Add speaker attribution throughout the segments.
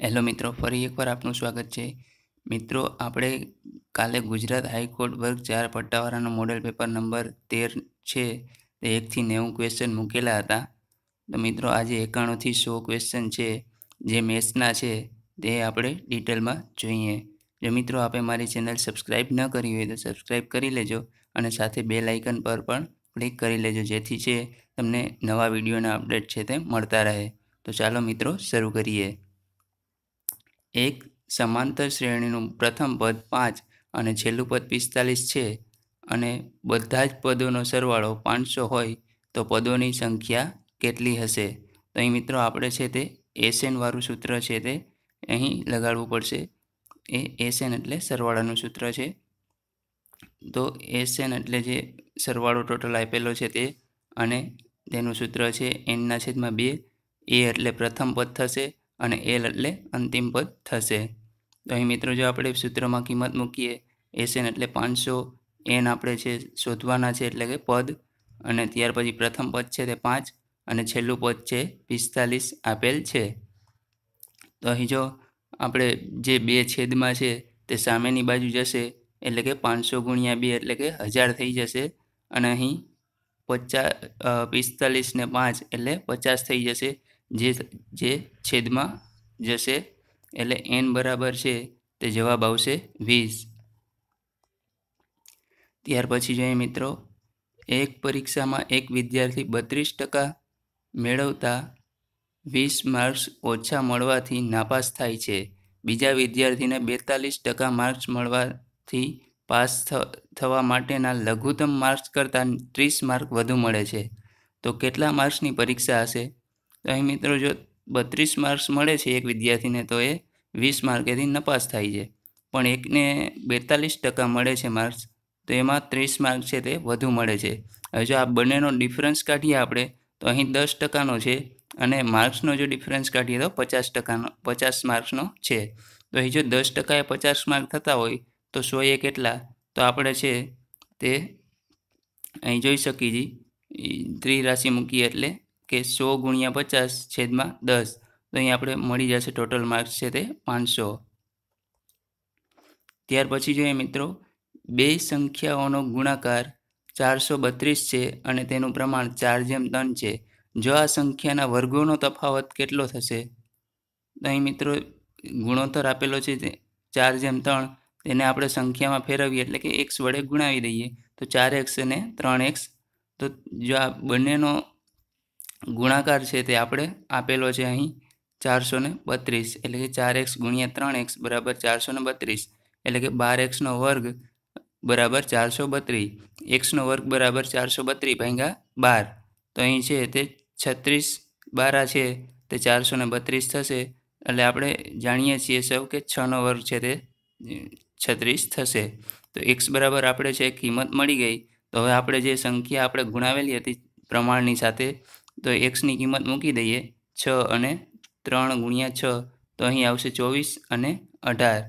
Speaker 1: Hello મિત્રો, ફરી એકવાર આપનું સ્વાગત છે. મિત્રો, આપણે કાલે ગુજરાત હાઈકોર્ટ વર્ગ ચાર પટ્ટાવાળાનો મોડેલ પેપર નંબર તેર છે તે એકથી નેવું ક્વેશ્ચન મૂકેલા હતા. તો મિત્રો, આજે એકાણુંથી સો ક્વેશ્ચન છે. જે મેથ્સના છે તે આપણે ડિટેલમાં જોઈએ. જો મિત્રો, આપે મારી ચેનલ સબસ્ક્રાઈબ ન કરી હોય તો સબસ્ક્રાઈબ કરી લેજો અને સાથે બે લાઇકન પર પણ ક્લિક કરી લેજો, જેથી છે તમને નવા વિડીયોના અપડેટ છે તે મળતા રહે. તો ચાલો મિત્રો, શરૂ કરીએ. એક સમાંતર શ્રેણીનું પ્રથમ પદ પાંચ અને છેલ્લું પદ પિસ્તાલીસ છે અને બધા જ પદોનો સરવાળો પાંચસો હોય તો પદોની સંખ્યા કેટલી હશે? તો અહીં મિત્રો આપણે છે તે એસએનવાળું સૂત્ર છે તે અહીં લગાડવું પડશે. એ એસએન એટલે સરવાળાનું સૂત્ર છે. તો એસએન એટલે જે સરવાળો ટોટલ આપેલો છે તે અને તેનું સૂત્ર છે એનના છેદમાં બે. એ એટલે પ્રથમ પદ થશે. અને એલ એટલે અંતિમ પદ થશે. તો અહીં મિત્રો જો આપણે સૂત્રમાં કિંમત મૂકીએ એસએન એટલે પાંચસો એન આપણે છે શોધવાના છે એટલે કે પદ. અને ત્યાર પછી પ્રથમ પદ છે તે પાંચ અને છેલ્લું પદ છે પિસ્તાલીસ આપેલ છે. તો અહીં જો આપણે જે બે છેદમાં છે તે સામેની બાજુ જશે એટલે કે પાંચસો ગુણ્યા બે એટલે કે હજાર થઈ જશે. અને અહીં પચાસ પિસ્તાલીસ ને પાંચ એટલે પચાસ થઈ જશે. જે જે છેદમાં જશે એટલે એન બરાબર છે તે જવાબ આવશે વીસ. ત્યાર પછી જોઈએ મિત્રો, એક પરીક્ષામાં એક વિદ્યાર્થી બત્રીસ ટકા મેળવતા વીસ માર્ક્સ ઓછા મળવાથી નાપાસ થાય છે. બીજા વિદ્યાર્થીને બેતાલીસ ટકા માર્ક્સ મળવાથી પાસ થવા માટેના લઘુત્તમ માર્ક્સ કરતાં ત્રીસ માર્ક વધુ મળે છે. તો કેટલા માર્ક્સની પરીક્ષા હશે? તો અહીં મિત્રો જો બત્રીસ માર્ક્સ મળે છે એક વિદ્યાર્થીને, તો એ વીસ માર્કેથી નપાસ થાય છે. પણ એકને બેતાલીસ ટકા મળે છે માર્ક્સ તો એમાં ત્રીસ માર્ક છે તે વધુ મળે છે. હવે જો આ બંનેનો ડિફરન્સ કાઢીએ આપણે, તો અહીં દસ ટકાનો છે અને માર્ક્સનો જો ડિફરન્સ કાઢીએ, તો પચાસ ટકાનો, પચાસ માર્ક્સનો છે. તો અહીં જો દસ ટકાએ પચાસ માર્ક થતા હોય, તો સો એ કેટલા? તો આપણે છે તે અહીં જોઈ શકીએ છીએ. ત્રિરાશિ મૂકીએ એટલે કે સો ગુણ્યા પચાસ છેદમાં દસ. તો અહીં આપણે મળી જશે ટોટલ માર્ક્સ છે તે પાંચસો. ત્યાર પછી જોઈએ મિત્રો, બે સંખ્યાઓનો ગુણાકાર ચારસો બત્રીસ છે અને તેનું પ્રમાણ ચાર જેમ ત્રણ છે. જો આ સંખ્યાના વર્ગોનો તફાવત કેટલો થશે? તો અહીં મિત્રો ગુણોત્તર આપેલો છે ચાર જેમ ત્રણ. તેને આપણે સંખ્યામાં ફેરવીએ એટલે કે એક્સ વડે ગુણાવી દઈએ. તો ચાર એક્સ અને ત્રણ એક્સ તો જો આ બંનેનો ગુણાકાર છે તે આપણે આપેલો છે અહીં ચારસો બત્રીસ, એટલે કે ચાર એક્સ ગુણ્યા ત્રણ એક્સ બરાબર ચારસો બત્રીસ, એટલે કે બાર એક્સનો વર્ગ બરાબર ચારસો બત્રીસ, એક્સનો વર્ગ બરાબર ચારસો બત્રીસ ભાગ્યા બાર. તો અહીં છે તે છત્રીસ બારા છે, તે ચારસો ને બત્રીસ થશે, એટલે આપણે જાણીએ છીએ સૌ કે છનો વર્ગ છે તે છત્રીસ થશે. તો એક્સ બરાબર આપણે છે કિંમત મળી ગઈ. તો હવે આપણે જે સંખ્યા આપણે ગુણાવેલી હતી પ્રમાણની સાથે તો એક્સની કિંમત મૂકી દઈએ. છ અને ત્રણ ગુણ્યા છ, તો અહીં આવશે ચોવીસ અને અઢાર.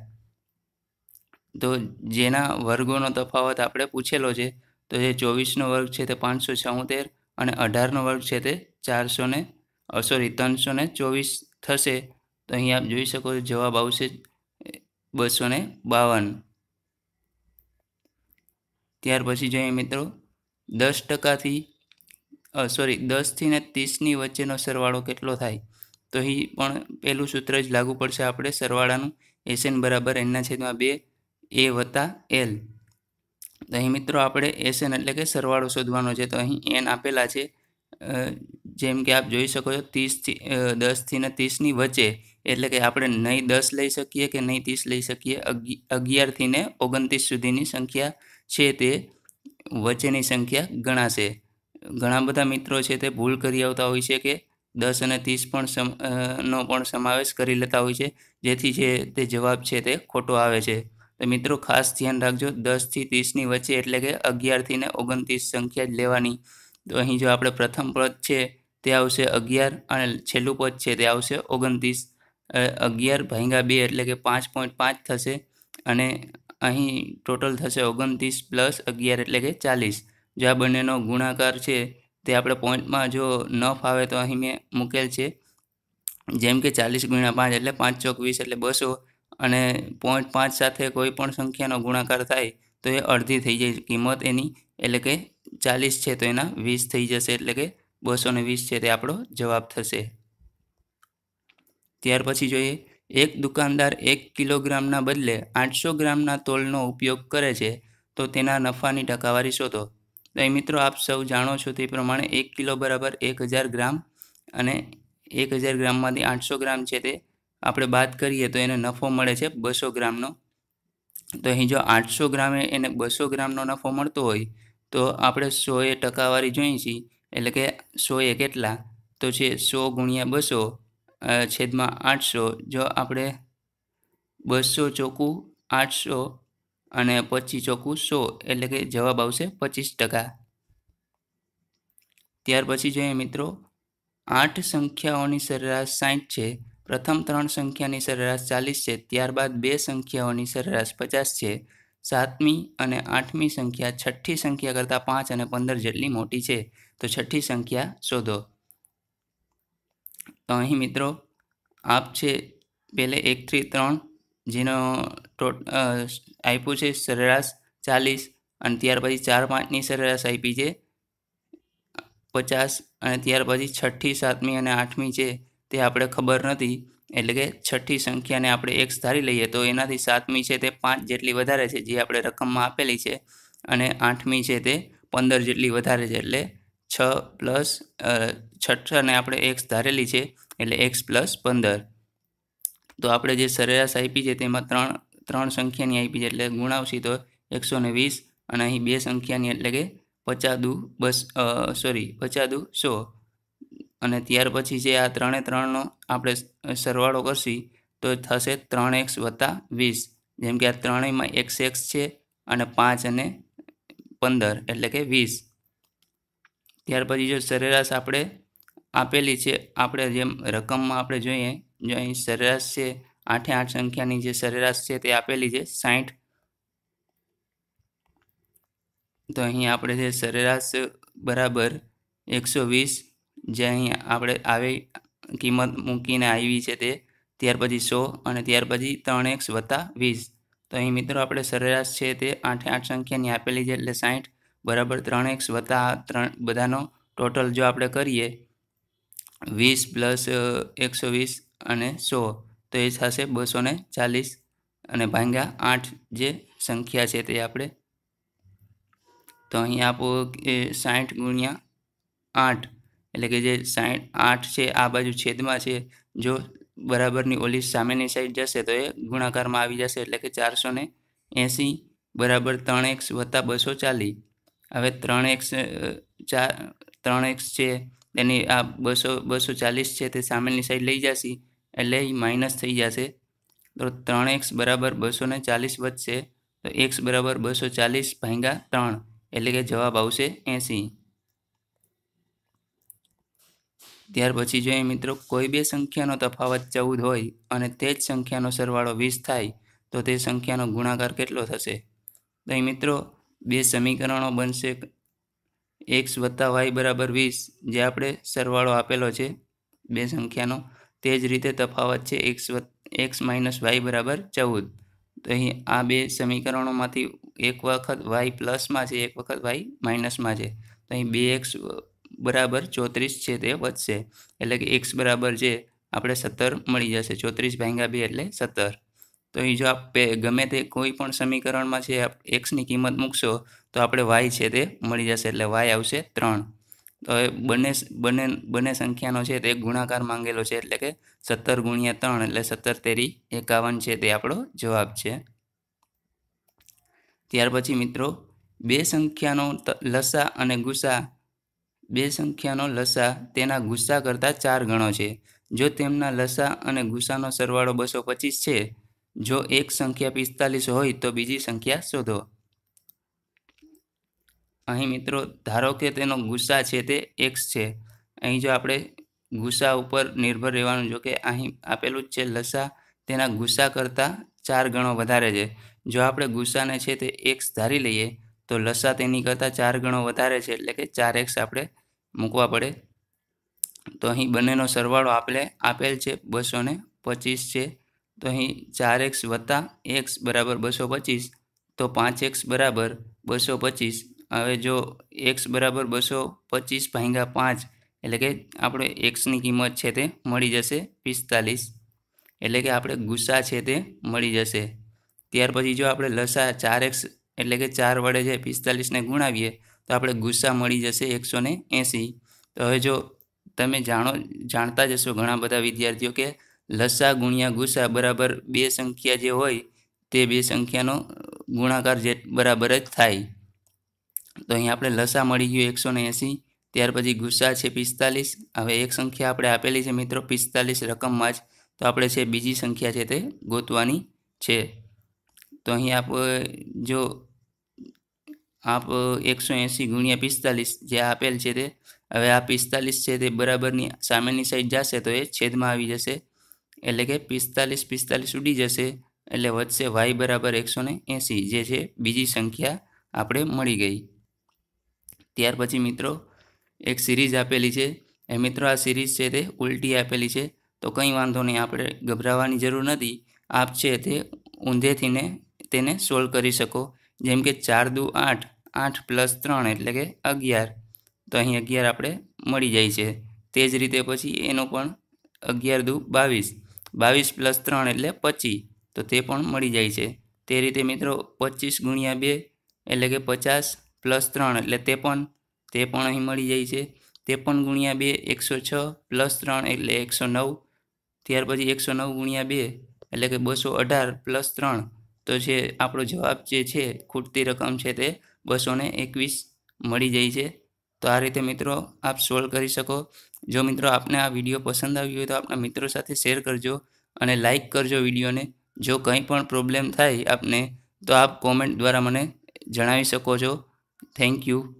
Speaker 1: તો જેના વર્ગોનો તફાવત આપણે પૂછેલો છે, તો જે ચોવીસનો વર્ગ છે તે પાંચસો છોતેર અને અઢારનો વર્ગ છે તે ચારસો ને સોરી ત્રણસો ને ચોવીસ થશે. તો અહીં આપ જોઈ શકો જવાબ આવશે બસો ને બાવન. ત્યાર પછી જોઈએ મિત્રો, દસ ટકાથી સોરી દસથી ને ત્રીસની વચ્ચેનો સરવાળો કેટલો થાય? તો અહીં પણ પહેલું સૂત્ર જ લાગુ પડશે આપણે સરવાળાનું. એસએન બરાબર એનના છેદમાં બે એ વત્તા એલ તો અહીં મિત્રો આપણે એસએન એટલે કે સરવાળો શોધવાનો છે. તો અહીં એન આપેલા છે. જેમ કે આપ જોઈ શકો છો, ત્રીસથી દસથી ને ત્રીસની વચ્ચે, એટલે કે આપણે નહીં દસ લઈ શકીએ કે નહીં ત્રીસ લઈ શકીએ અગિયારથી ને ઓગણત્રીસ સુધીની સંખ્યા છે તે વચ્ચેની સંખ્યા ગણાશે. ઘણા બધા મિત્રો છે તે ભૂલ કરી આવતા હોય છે કે દસ અને ત્રીસ પણ નો પણ સમાવેશ કરી લેતા હોય છે, જેથી જે, તે જવાબ છે તે ખોટો આવે છે. તો મિત્રો, ખાસ ધ્યાન રાખજો દસથી ત્રીસની વચ્ચે એટલે કે અગિયારથી ને ઓગણત્રીસ સંખ્યા જ લેવાની. તો અહીં જો આપણે પ્રથમ પદ છે, તે આવશે અગિયાર અને છેલ્લું પદ છે, તે આવશે ઓગણત્રીસ. અગિયાર ભાંગા બે એટલે કે પાંચ પોઈન્ટ પાંચ થશે અને અહીં ટોટલ થશે ઓગણત્રીસ પ્લસ અગિયાર એટલે કે ચાલીસ. જો આ બંનેનો ગુણાકાર છે, તે આપણે પોઈન્ટમાં જો ન ફાવે તો અહીં મેં મૂકેલ છે. જેમ કે ચાલીસ ગુણ્યા પાંચ એટલે પાંચ ચોક વીસ એટલે બસો અને પોઈન્ટ પાંચ સાથે કોઈ પણ સંખ્યાનો ગુણાકાર થાય તો એ અડધી થઈ જાય કિંમત એની, એટલે કે ચાલીસ છે તો એના વીસ થઈ જશે એટલે કે બસો વીસ છે તે આપણો જવાબ થશે. ત્યાર પછી જોઈએ, એક દુકાનદાર એક કિલોગ્રામના બદલે આઠસો ગ્રામના તોલનો ઉપયોગ કરે છે, તો તેના નફાની ટકાવારી શોધો. તો એ મિત્રો આપ સૌ જાણો છો તે પ્રમાણે એક કિલો બરાબર એક હજાર ગ્રામ અને એક હજાર ગ્રામમાંથી આઠસો ગ્રામ છે તે આપણે બાદ કરીએ તો એને નફો મળે છે બસો ગ્રામનો. તો અહીં જો આઠસો ગ્રામે એને બસો ગ્રામનો નફો મળતો હોય તો આપણે સોએ ટકાવારી જોઈએ છીએ એટલે કે સોએ કેટલા? તો છે સો ગુણ્યા બસો છેદમાં આઠસો. જો આપણે બસો ચોખ્ખું આઠસો અને પચીસ ચોખ્ખું સો, એટલે કે જવાબ આવશે પચીસ ટકા. ત્યાર પછી જોઈએ મિત્રો, આઠ સંખ્યાઓની સરેરાશ સાઠ છે, પ્રથમ ત્રણ સંખ્યાની સરેરાશ ચાલીસ છે, ત્યારબાદ બે સંખ્યાઓની સરેરાશ પચાસ છે, સાતમી અને આઠમી સંખ્યા છઠ્ઠી સંખ્યા કરતાં પાંચ અને પંદર જેટલી મોટી છે, તો છઠ્ઠી સંખ્યા શોધો. તો અહીં મિત્રો, આપ છે, પહેલે એકથી ત્રણ જેનો આપ્યું છે સરેરાશ ચાલીસ અને ત્યાર પછી ચાર પાંચની સરેરાશ આપી છે. પચાસ અને ત્યાર પછી છઠ્ઠી, સાતમી અને આઠમી છે તે આપણે ખબર નથી. એટલે કે છઠ્ઠી સંખ્યાને આપણે એક્સ ધારી લઈએ તો એનાથી સાતમી છે તે પાંચ જેટલી વધારે છે જે આપણે રકમમાં આપેલી છે અને આઠમી છે તે પંદર જેટલી વધારે છે. એટલે છ પ્લસ છઠ્ઠાને આપણે એક્સ ધારેલી છે એટલે એક્સ પ્લસ પંદર. તો આપણે જે સરેરાશ આપી છે તેમાં ત્રણ ત્રણ સંખ્યાની આપી છે એટલે ગુણાવશી તો એકસો ને વીસ અને અહીં બે સંખ્યાની એટલે કે પચાદુ બસ સોરી પચાદુ સો. અને ત્યાર પછી જે આ ત્રણે ત્રણનો આપણે સરવાળો કરશી તો થશે ત્રણ એક્સ વત્તા વીસ. જેમ કે આ ત્રણેયમાં એક્સ એક્સ છે અને પાંચ અને પંદર એટલે કે વીસ. ત્યાર પછી જો સરેરાશ આપણે આપેલી છે, આપણે જેમ રકમમાં આપણે જોઈએ જો અહીં સરેરાશ છે, આઠે આઠ સંખ્યાની જે સરેરાશ છે તે આપેલી છે સાઠ તો અહીં આપણે જે સરેરાશ બરાબર એકસો વીસ, જે અહીં આપણે આવી કિંમત મૂકીને આવી છે તે, ત્યાર પછી સો અને ત્યાર પછી ત્રણ એક્સ વત્તા વીસ. તો અહીં મિત્રો આપણે સરેરાશ છે તે આઠે આઠ સંખ્યાની આપેલી છે એટલે સાઠ બરાબર ત્રણ એક્સ વત્તા ત્રણ બધાનો ટોટલ જો આપણે કરીએ, વીસ પ્લસ એકસો વીસ અને સો, તો એ થશે બસો ચાલીસ અને ભાંગ્યા આઠ જે સંખ્યા છે તે આપણે, તો અહીં આપો કે સાઠ ગુણ્યા આઠ, એટલે કે જે સાઠ, આઠ છે, આ બાજુ છેદમાં છે, જો બરાબરની ઓલી સામેની સાઈડ જશે તો એ ગુણાકારમાં આવી જશે, એટલે કે ચારસો ને એંસી બરાબર ત્રણ એક્સ વત્તા બસો ચાલીસ. હવે ત્રણ એક્સ ચાર, ત્રણ એક્સ છે તેની આ બસો બસો ચાલીસ છે તે સામેની સાઈડ લઈ જશે એટલે એ માઇનસ થઈ જશે. તો ત્રણ એક્સ બરાબર બસો ને ચાલીસ વધશે. તો એક્સ બરાબર બસો ચાલીસ ભાંગ્યા ત્રણ, એટલે કે જવાબ આવશે એંસી. ત્યાર પછી જોઈએ મિત્રો, કોઈ બે સંખ્યાનો તફાવત ચૌદ હોય અને તે જ સંખ્યાનો સરવાળો વીસ થાય, તો તે સંખ્યાનો ગુણાકાર કેટલો થશે? તો અહીં મિત્રો, બે સમીકરણો બનશે. એક્સ વત્તા વાય બરાબર વીસ, જે આપણે સરવાળો આપેલો છે, બે સંખ્યાનો. તે જ રીતે તફાવત છે એક્સ એક્સ માઇનસ વાય બરાબર ચૌદ. તો અહીં આ બે સમીકરણોમાંથી એક વખત વાય પ્લસમાં છે, એક વખત વાય માઇનસમાં છે. તો અહીં બે એક્સ બરાબર ચોત્રીસ છે તે વધશે. એટલે કે એક્સ બરાબર છે આપણે સત્તર મળી જશે. ચોત્રીસ ભાંગ્યા બે એટલે સત્તર. તો અહીં જો આપ ગમે તે કોઈ પણ સમીકરણમાં છે એક્સની કિંમત મૂકશો, તો આપણે વાય છે તે મળી જશે. એટલે વાય આવશે ત્રણ. તો હવે બંને બંને બંને સંખ્યાનો છે તે ગુણાકાર માંગેલો છે એટલે કે સત્તર ગુણ્યા ત્રણ એટલે સત્તર તેરી એકાવન છે તે આપણો જવાબ છે. ત્યાર પછી મિત્રો, બે સંખ્યાનો લસા અને ગુસા. બે સંખ્યાનો લસા તેના ગુસ્સા કરતાં ચાર ગણો છે. જો તેમના લસા અને ગુસ્સાનો સરવાળો બસો પચીસ છે, જો એક સંખ્યા પિસ્તાલીસ હોય તો બીજી સંખ્યા શોધો. અહીં મિત્રો, ધારો કે તેનો ગુસ્સા છે તે એક્સ છે. અહીં જો આપણે ગુસ્સા ઉપર નિર્ભર રહેવાનું, જો કે અહીં આપેલું જ છે લસા, તેના ગુસ્સા કરતાં ચાર ગણો વધારે છે. જો આપણે ગુસ્સાને છે તે એક્સ ધારી લઈએ, તો લસા તેની કરતાં ચાર ગણો વધારે છે, એટલે કે ચાર એક્સ આપણે મૂકવા પડે. તો અહીં બંનેનો સરવાળો આપણે આપેલ છે બસો પચીસ છે. તો અહીં ચાર એક્સ વત્તા એક્સ બરાબર બસો પચીસ, તો પાંચ એક્સ બરાબર બસો પચીસ. હવે જો એક્સ બરાબર બસો પચીસ ભાંગ્યા પાંચ, એટલે કે આપણે એક્સની કિંમત છે તે મળી જશે પિસ્તાલીસ. એટલે કે આપણે ગુસ્સા છે તે મળી જશે. ત્યાર પછી જો આપણે લસા ચાર એક્સ એટલે કે ચાર વડે જે પિસ્તાલીસને ગુણાવીએ, તો આપણે ગુસ્સા મળી જશે એકસો ને એંસી. તો હવે જો તમે જાણો, જાણતા જ હશો ઘણા બધા વિદ્યાર્થીઓ કે લસા ગુણ્યા ગુસ્સા બરાબર બે સંખ્યા જે હોય, તે બે સંખ્યાનો ગુણાકાર જે બરાબર જ થાય. તો અહીં આપણે લસા મળી ગયું એકસો એંસી. ત્યાર પછી ગુસ્સા છે પિસ્તાલીસ. હવે એક સંખ્યા આપણે આપેલી છે મિત્રો, પિસ્તાલીસ રકમમાં જ. તો આપણે છે બીજી સંખ્યા છે તે ગોતવાની છે. તો અહીં આપ, જો આપ એકસો એંસી ગુણ્યા પિસ્તાલીસ જે આપેલ છે તે, હવે આ પિસ્તાલીસ છે તે બરાબરની સામેની સાઈડ જશે તો એ છેદમાં આવી જશે. એટલે કે પિસ્તાલીસ પિસ્તાલીસ ઉડી જશે. એટલે વધશે વાય બરાબર એકસો એંસી જે છે બીજી સંખ્યા આપણે મળી ગઈ. ત્યાર પછી મિત્રો એક સિરીઝ આપેલી છે. એ મિત્રો આ સિરીઝ છે તે ઉલટી આપેલી છે. તો કંઈ વાંધો નહીં, આપણે ગભરાવાની જરૂર નથી. આપ છે તે ઊંધેથીને તેને સોલ્વ કરી શકો. જેમ કે ચાર દુ આઠ આઠ પ્લસ ત્રણ એટલે કે અગિયાર. તો અહીં અગિયાર આપણે મળી જાય છે. તે જ રીતે પછી એનો પણ અગિયાર દુ બાવીસ. બાવીસ પ્લસ ત્રણ એટલે પચીસ તો તે પણ મળી જાય છે. તે રીતે મિત્રો પચીસ ગુણ્યા બે એટલે કે પચાસ પ્લસ ત્રણ એટલે તે પણ તે પણ અહીં મળી જાય છે. તે પણ ગુણ્યા બે એકસો છ પ્લસ ત્રણ એટલે એકસો નવ. ત્યાર પછી એકસો નવ ગુણ્યા બે એટલે કે બસો અઢાર પ્લસ ત્રણ. તો છે આપણો જવાબ જે છે, ખૂટતી રકમ છે તે બસો એકવીસ મળી જાય છે. તો આ રીતે મિત્રો આપ સોલ્વ કરી શકો. જો મિત્રો આપને આ વીડિયો પસંદ આવ્યો હોય તો આપણા મિત્રો સાથે શેર કરજો અને લાઇક કરજો વિડીયોને. જો કંઈ પણ પ્રોબ્લેમ થાય આપને તો આપ કોમેન્ટ દ્વારા મને જણાવી શકો છો. Thank you.